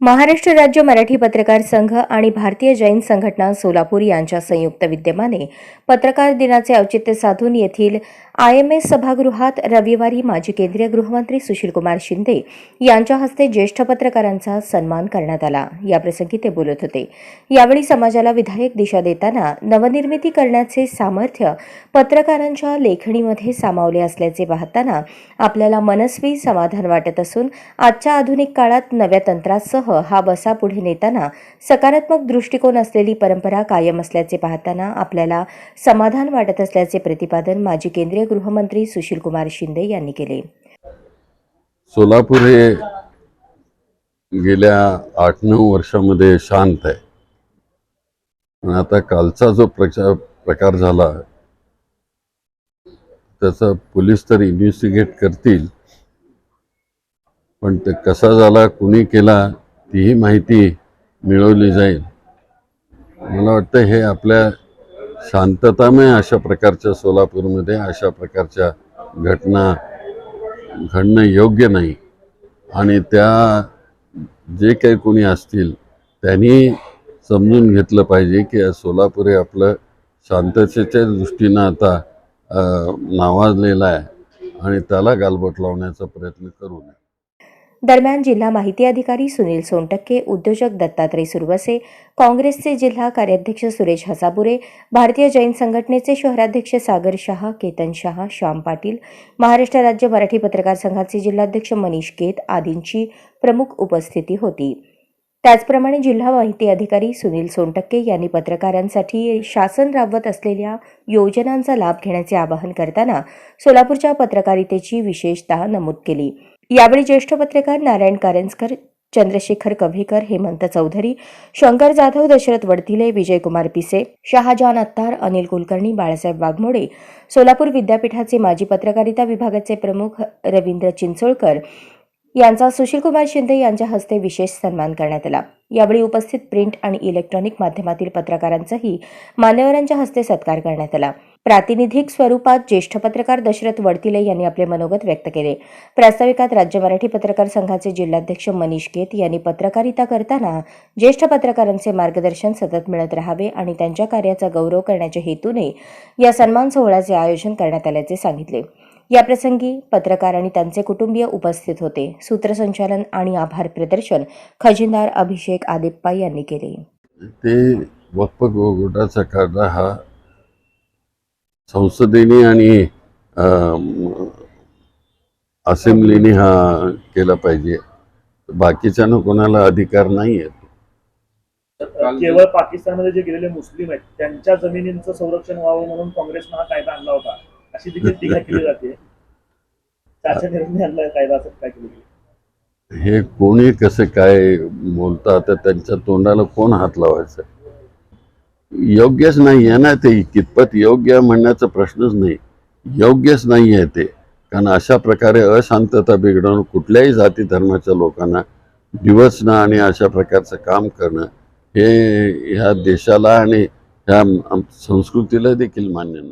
महाराष्ट्र राज्य मराठी पत्रकार संघ आणि भारतीय जैन संघटना सोलापूर यांच्या संयुक्त विद्यमाने पत्रकार दिनाचे औचित्य साधून येथील आय एम एस सभागृहात रविवारी माजी केंद्रीय गृहमंत्री सुशीलकुमार शिंदे यांच्या हस्ते ज्येष्ठ पत्रकारांचा सन्मान करण्यात आला. याप्रसंगी ते बोलत होते. यावेळी समाजाला विधायक दिशा देताना नवनिर्मिती करण्याचे सामर्थ्य पत्रकारांच्या लेखणीमध्ये सामावले असल्याचे पाहताना आपल्याला मनस्वी समाधान वाटत असून आजच्या आधुनिक काळात नव्या तंत्रासह हा बसा पुढे नेताना सकारात्मक दृष्टिकोन असलेली परंपरा कायम असल्याचे पाहताना आपल्याला समाधान वाटत असल्याचे प्रतिपादन माजी केंद्रीय गृहमंत्री सुशीलकुमार शिंदे यांनी केले. सोलापूर हे गेल्या आठ नऊ वर्षामध्ये शांत आहे. पण आता कालचा जो प्रचार प्रकार झाला त्याचा पोलीस तर इन्व्हेस्टिगेट करतील पण ते कसा झाला कुणी केला तीही माहिती मिळवली जाईल. मला वाटतं हे आपल्या शांततामय अशा प्रकारच्या सोलापूरमध्ये अशा प्रकारच्या घटना घडणं योग्य नाही. आणि त्या जे काही कोणी असतील त्यांनी समजून घेतलं पाहिजे की सोलापूर हे आपलं शांततेच्या दृष्टीनं आता नावाजलेलं आहे. आणि त्याला गालबोट लावण्याचा प्रयत्न करू नये. दरम्यान जिल्हा माहिती अधिकारी सुनील सोनटक्के उद्योजक दत्तात्रय सुरवसे काँग्रेसचे जिल्हा कार्याध्यक्ष सुरेश हसापुरे भारतीय जैन संघटनेचे शहराध्यक्ष सागर शहा केतन शहा श्याम पाटील महाराष्ट्र राज्य मराठी पत्रकार संघाचे जिल्हाध्यक्ष मनीष केत आदींची प्रमुख उपस्थिती होती. त्याचप्रमाणे जिल्हा माहिती अधिकारी सुनील सोनटक्के यांनी पत्रकारांसाठी शासन राबवत असलेल्या योजनांचा लाभ घेण्याचे आवाहन करताना सोलापूरच्या पत्रकारितेची विशेषतः नमूद केली. यावेळी ज्येष्ठ पत्रकार नारायण कारंजकर चंद्रशेखर कव्हेकर हेमंत चौधरी शंकर जाधव दशरथ वडतिले विजयकुमार पिसे शहाजहान अत्तार अनिल कुलकर्णी बाळासाहेब वाघमोडे सोलापूर विद्यापीठाचे माजी पत्रकारिता विभागाचे प्रमुख रवींद्र चिंचोळकर यांचा सुशीलकुमार शिंदे यांच्या हस्ते विशेष सन्मान करण्यात आला. यावेळी उपस्थित प्रिंट आणि इलेक्ट्रॉनिक माध्यमातील पत्रकारांचाही मान्यवरांच्या हस्ते सत्कार करण्यात आला. प्रातिनिधिक स्वरूपात ज्येष्ठ पत्रकार दशरथ वडतिले यांनी आपले मनोगत व्यक्त केले. प्रास्ताविकात राज्य मराठी पत्रकार संघाचे जिल्हाध्यक्ष मनीष केत यांनी पत्रकारिता करताना ज्येष्ठ पत्रकारांचे मार्गदर्शन सतत मिळत राहावे आणि त्यांच्या कार्याचा गौरव करण्याच्या हेतूने या सन्मान सोहळ्याचे आयोजन करण्यात आल्याचे सांगितले. याप्रसंगी पत्रकार आणि त्यांचे कुटुंबीय उपस्थित होते. सूत्रसंचालन आणि आभार प्रदर्शन खजिनदार अभिषेक आदिप्पा यांनी केले. ते वक्फ कायदा हा संसदेने आणि असेंब्लीने हा केला पाहिजे. बाकीच्यानं कोणाला अधिकार नाही आहे केवळ पाकिस्तानमध्ये जे गेलेले मुस्लिम आहेत त्यांच्या जमिनींचं संरक्षण व्हावं म्हणून काँग्रेसनं हा कायदा आणला होता. अशी देखील टीका केली जाते. त्याच्या निर्णय आणला कायदा असं काय केलं? हे कोणी कसे काय बोलतात त्यांच्या तोंडाला कोण हात लावायचं? योग्यच नाही आहे ना ते. कितपत योग्य म्हणण्याचा प्रश्नच नाही. योग्यच नाही आहे ते. कारण अशा प्रकारे अशांतता बिघडवणं कुठल्याही जाती धर्माच्या लोकांना डिवचणं आणि अशा प्रकारचं काम करणं हे ह्या देशाला आणि ह्या संस्कृतीला देखील मान्य नाही.